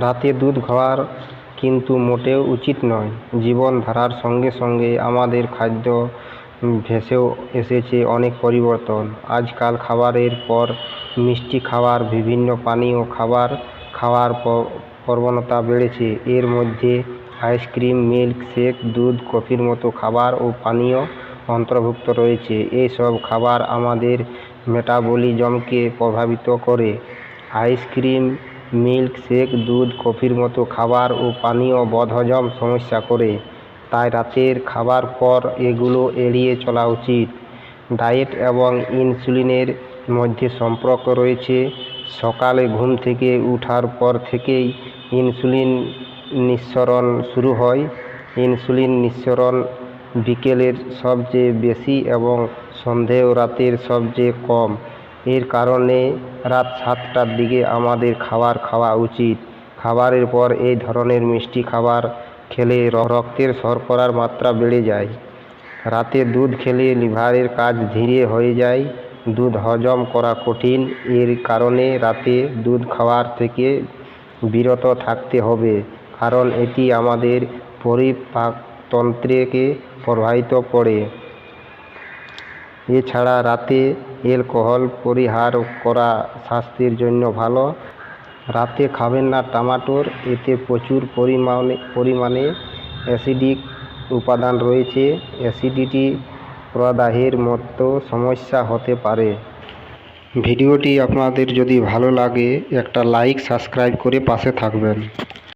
রাতে দুধ খাওয়ার কিন্তু মোটেও উচিত নয়। জীবনধারার সঙ্গে সঙ্গে আমাদের খাদ্য ভেসেও এসেছে অনেক পরিবর্তন। আজকাল খাবারের পর মিষ্টি খাবার বিভিন্ন পানীয় খাবার খাওয়ার প্রবণতা বেড়েছে। এর মধ্যে আইসক্রিম, মিল্ক শেক, দুধ, কফির মতো খাবার ও পানীয় অন্তর্ভুক্ত রয়েছে। এসব খাবার আমাদের মেটাবলিজমকে প্রভাবিত করে। আইসক্রিম মিল্ক শেক দুধ, কফির মতো খাবার ও পানীয় বদহজম সমস্যা করে। তাই রাতের খাবার পর এগুলো এড়িয়ে চলা উচিত। ডায়েট এবং ইনসুলিনের মধ্যে সম্পর্ক রয়েছে। সকালে ঘুম থেকে উঠার পর থেকেই ইনসুলিন নিঃসরণ শুরু হয়। ইনসুলিন নিঃসরণ বিকেলের সবচেয়ে বেশি এবং সন্ধে ও রাতের সবচেয়ে কম। এর কারণে রাত সাতটার দিকে আমাদের খাবার খাওয়া উচিত। খাবারের পর এই ধরনের মিষ্টি খাবার খেলে রক্তের শর্করার মাত্রা বেড়ে যায়। রাতে দুধ খেলে লিভারের কাজ ধীরে হয়ে যায়। দুধ হজম করা কঠিন। এর কারণে রাতে দুধ খাওয়ার থেকে বিরত থাকতে হবে। কারণ এটি আমাদের পরিপাকতন্ত্রকে প্রভাবিত করে। এছাড়া রাতে অ্যালকোহল পরিহার করা স্বাস্থ্যের জন্য ভালো। রাতে খাবেন না টমেটোর, এতে প্রচুর পরিমাণে পরিমাণে অ্যাসিডিক উপাদান রয়েছে। অ্যাসিডিটি প্রদাহের মতো সমস্যা হতে পারে। ভিডিওটি আপনাদের যদি ভালো লাগে, একটা লাইক, সাবস্ক্রাইব করে পাশে থাকবেন।